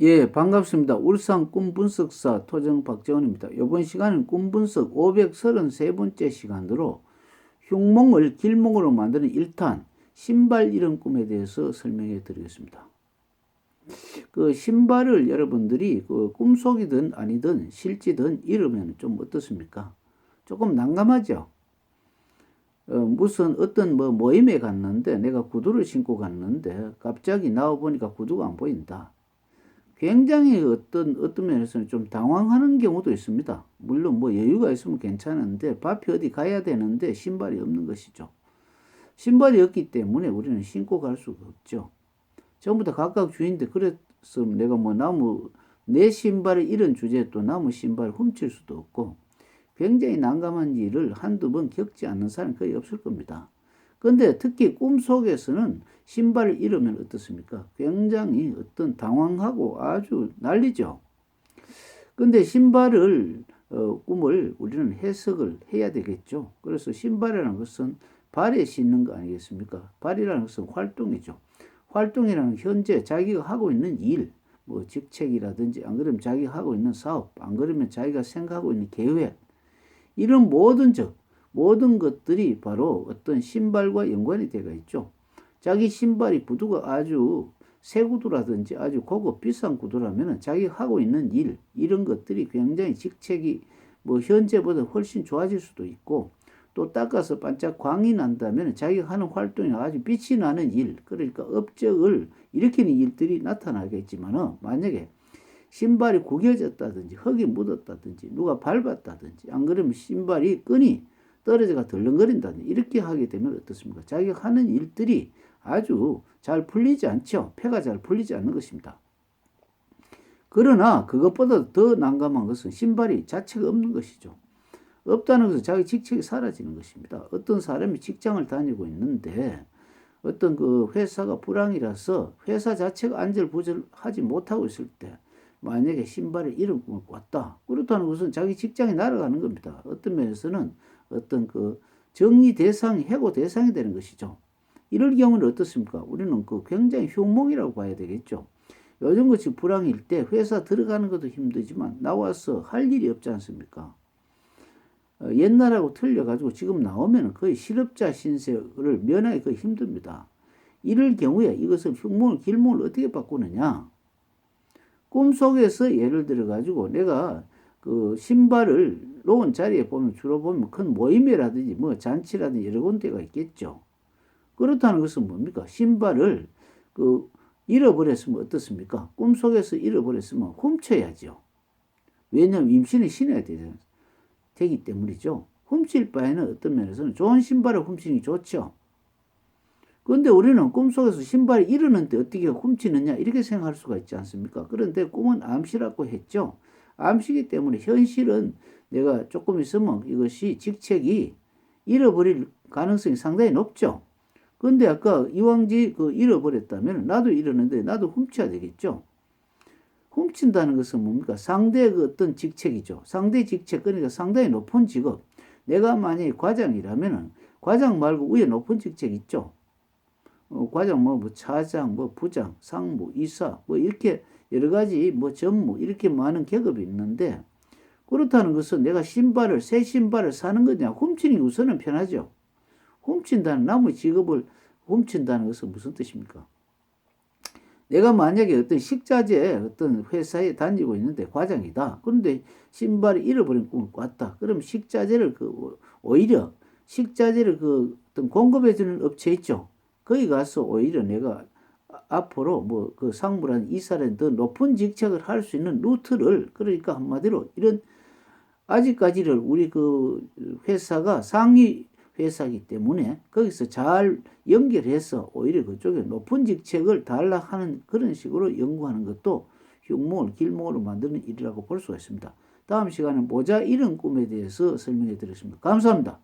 예, 반갑습니다. 울산 꿈분석사 토정 박재원입니다. 이번 시간은 꿈분석 533번째 시간으로 흉몽을 길몽으로 만드는 1탄 신발 이름 꿈에 대해서 설명해 드리겠습니다. 그 신발을 여러분들이 그 꿈속이든 아니든 실지든 잃으면 좀 어떻습니까? 조금 난감하죠? 어, 무슨 어떤 뭐 모임에 갔는데 내가 구두를 신고 갔는데 갑자기 나와 보니까 구두가 안 보인다. 굉장히 어떤 어떤 면에서는 좀 당황하는 경우도 있습니다. 물론 뭐 여유가 있으면 괜찮은데 밭이 어디 가야 되는데 신발이 없는 것이죠. 신발이 없기 때문에 우리는 신고 갈 수가 없죠. 전부 다 각각 주인데 그래서 내가 뭐 나무 내 신발을 이런 주제에 또 나무 신발을 훔칠 수도 없고 굉장히 난감한 일을 한두 번 겪지 않는 사람이 거의 없을 겁니다. 근데 특히 꿈속에서는 신발을 잃으면 어떻습니까? 굉장히 어떤 당황하고 아주 난리죠. 근데 신발을 어, 꿈을 우리는 해석을 해야 되겠죠. 그래서 신발이라는 것은 발에 신는 거 아니겠습니까? 발이라는 것은 활동이죠. 활동이라는 현재 자기가 하고 있는 일, 뭐 직책이라든지 안 그러면 자기가 하고 있는 사업, 안 그러면 자기가 생각하고 있는 계획, 이런 모든 적, 모든 것들이 바로 어떤 신발과 연관이 되어 있죠. 자기 신발이 구두가 아주 새 구두라든지 아주 고급 비싼 구두라면 자기 하고 있는 일 이런 것들이 굉장히 직책이 뭐 현재보다 훨씬 좋아질 수도 있고 또 닦아서 반짝 광이 난다면 자기가 하는 활동이 아주 빛이 나는 일 그러니까 업적을 일으키는 일들이 나타나겠지만 만약에 신발이 구겨졌다든지 흙이 묻었다든지 누가 밟았다든지 안 그러면 신발이 끈이 떨어져가 덜렁거린다든지 이렇게 하게 되면 어떻습니까? 자기가 하는 일들이 아주 잘 풀리지 않죠. 폐가 잘 풀리지 않는 것입니다. 그러나 그것보다 더 난감한 것은 신발이 자체가 없는 것이죠. 없다는 것은 자기 직책이 사라지는 것입니다. 어떤 사람이 직장을 다니고 있는데 어떤 그 회사가 불황이라서 회사 자체가 안절부절하지 못하고 있을 때 만약에 신발을 잃은 꿈을 꿨다. 그렇다는 것은 자기 직장이 날아가는 겁니다. 어떤 면에서는 어떤 그 정리 대상이 해고 대상이 되는 것이죠. 이럴 경우는 어떻습니까? 우리는 그 굉장히 흉몽이라고 봐야 되겠죠. 요즘 같이 불황일 때 회사 들어가는 것도 힘들지만 나와서 할 일이 없지 않습니까? 어, 옛날하고 틀려가지고 지금 나오면 거의 실업자 신세를 면하기 거의 힘듭니다. 이럴 경우에 이것을 흉몽을 길몽을 어떻게 바꾸느냐? 꿈속에서 예를 들어 가지고 내가 그 신발을 놓은 자리에 보면 주로 보면 큰 모임이라든지 뭐 잔치라든지 여러 군데가 있겠죠. 그렇다는 것은 뭡니까? 신발을 그 잃어버렸으면 어떻습니까? 꿈속에서 잃어버렸으면 훔쳐야죠. 왜냐하면 임신을 신어야 되잖아요. 되기 때문이죠. 훔칠 바에는 어떤 면에서는 좋은 신발을 훔치는 게 좋죠. 그런데 우리는 꿈속에서 신발이 이르는데 어떻게 훔치느냐 이렇게 생각할 수가 있지 않습니까? 그런데 꿈은 암시라고 했죠. 암시기 때문에 현실은 내가 조금 있으면 이것이 직책이 잃어버릴 가능성이 상당히 높죠. 그런데 아까 이왕지 그 잃어버렸다면 나도 잃었는데 나도 훔쳐야 되겠죠. 훔친다는 것은 뭡니까? 상대의 그 어떤 직책이죠. 상대 직책, 그러니까 상당히 높은 직업. 내가 만약에 과장이라면 과장 말고 위에 높은 직책 있죠. 어, 과장 뭐, 뭐 차장, 뭐 부장, 상무, 이사 뭐 이렇게 여러 가지 뭐 전무 이렇게 많은 계급이 있는데 그렇다는 것은 내가 신발을 새 신발을 사는 거냐 훔치는 게 우선은 편하죠. 훔친다는 나무 직업을 훔친다는 것은 무슨 뜻입니까? 내가 만약에 어떤 식자재 어떤 회사에 다니고 있는데 과장이다. 그런데 신발을 잃어버린 꿈을 꿨다. 그럼 식자재를 그 오히려 식자재를 그 어떤 공급해 주는 업체 있죠. 거기 가서 오히려 내가 앞으로 뭐 그 상무란 이사란 더 높은 직책을 할 수 있는 루트를 그러니까 한마디로 이런 아직까지를 우리 그 회사가 상위 회사이기 때문에 거기서 잘 연결해서 오히려 그쪽에 높은 직책을 달라 하는 그런 식으로 연구하는 것도 흉몽을 길몽으로 만드는 일이라고 볼 수가 있습니다. 다음 시간에 모자 이런 꿈에 대해서 설명해 드리겠습니다. 감사합니다.